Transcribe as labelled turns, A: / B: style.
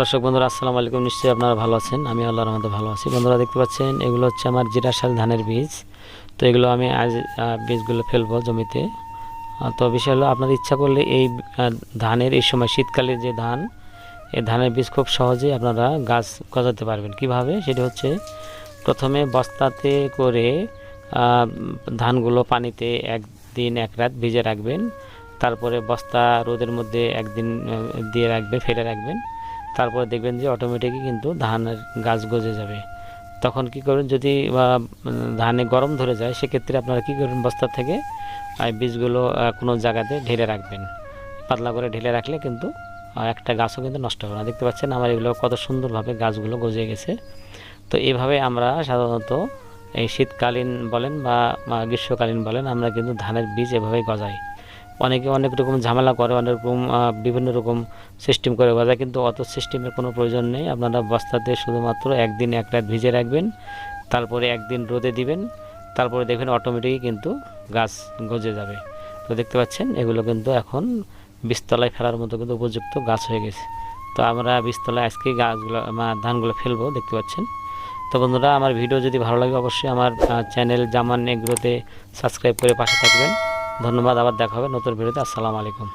A: দর্শক বন্ধুরা, আসসালামু আলাইকুম। নিশ্চয়ই আপনারা ভালো আছেন। আমি আল্লাহর রহমতে ভালো আছি। বন্ধুরা, দেখতে পাচ্ছেন, এগুলো হচ্ছে আমার জিরাশাল ধানের বীজ। তো এগুলো আমি আজ বীজগুলো ফেলব জমিতে। তো বিষয় হলো আপনার ইচ্ছা করলে এই ধানের, এই সময় শীতকালে যে ধান, এই ধানের বীজ খুব সহজেই আপনারা গাছ গজাতে পারবেন। কীভাবে? সেটা হচ্ছে, প্রথমে বস্তাতে করে ধানগুলো পানিতে একদিন এক রাত ভিজে রাখবেন। তারপরে বস্তা রোদের মধ্যে একদিন দিয়ে রাখবেন ফেলে রাখবেন। তারপরে দেখবেন যে অটোমেটিকই কিন্তু ধানের গাছ গজে যাবে। তখন কি করবেন, যদি ধানে গরম ধরে যায়, সেক্ষেত্রে আপনারা কি করবেন, বস্তা থেকে বীজগুলো কোনো জায়গাতে ঢেলে রাখবেন। পাতলা করে ঢেলে রাখলে কিন্তু একটা গাছও কিন্তু নষ্ট হবে না। দেখতে পাচ্ছেন আমার এগুলো কত সুন্দরভাবে গাছগুলো গজে গেছে। তো এইভাবে আমরা সাধারণত এই শীতকালীন বলেন বা গ্রীষ্মকালীন বলেন, আমরা কিন্তু ধানের বীজ এভাবেই গজাই। অনেকে অনেক রকম ঝামেলা করে, অনেক রকম বিভিন্ন রকম সিস্টেম করে গজায় কিন্তু অত সিস্টেমের কোনো প্রয়োজন নেই। আপনারা বস্তাতে শুধুমাত্র একদিন এক রাত ভিজে রাখবেন, তারপরে একদিন রোদে দিবেন, তারপরে দেখবেন অটোমেটিকই কিন্তু গাছ গজে যাবে। তো দেখতে পাচ্ছেন, এগুলো কিন্তু এখন বীজতলায় ফেলার মতো কিন্তু উপযুক্ত গাছ হয়ে গেছে। তো আমরা বীজতলায় আজকে গাছগুলো ধানগুলো ফেলব, দেখতে পাচ্ছেন। তো বন্ধুরা, আমার ভিডিও যদি ভালো লাগে, অবশ্যই আমার চ্যানেল জামান এগুলোতে সাবস্ক্রাইব করে পাশে থাকবেন। ধন্যবাদ আবার দেখা হবে নতুন ভিডিওতে। আসসালামু আলাইকুম।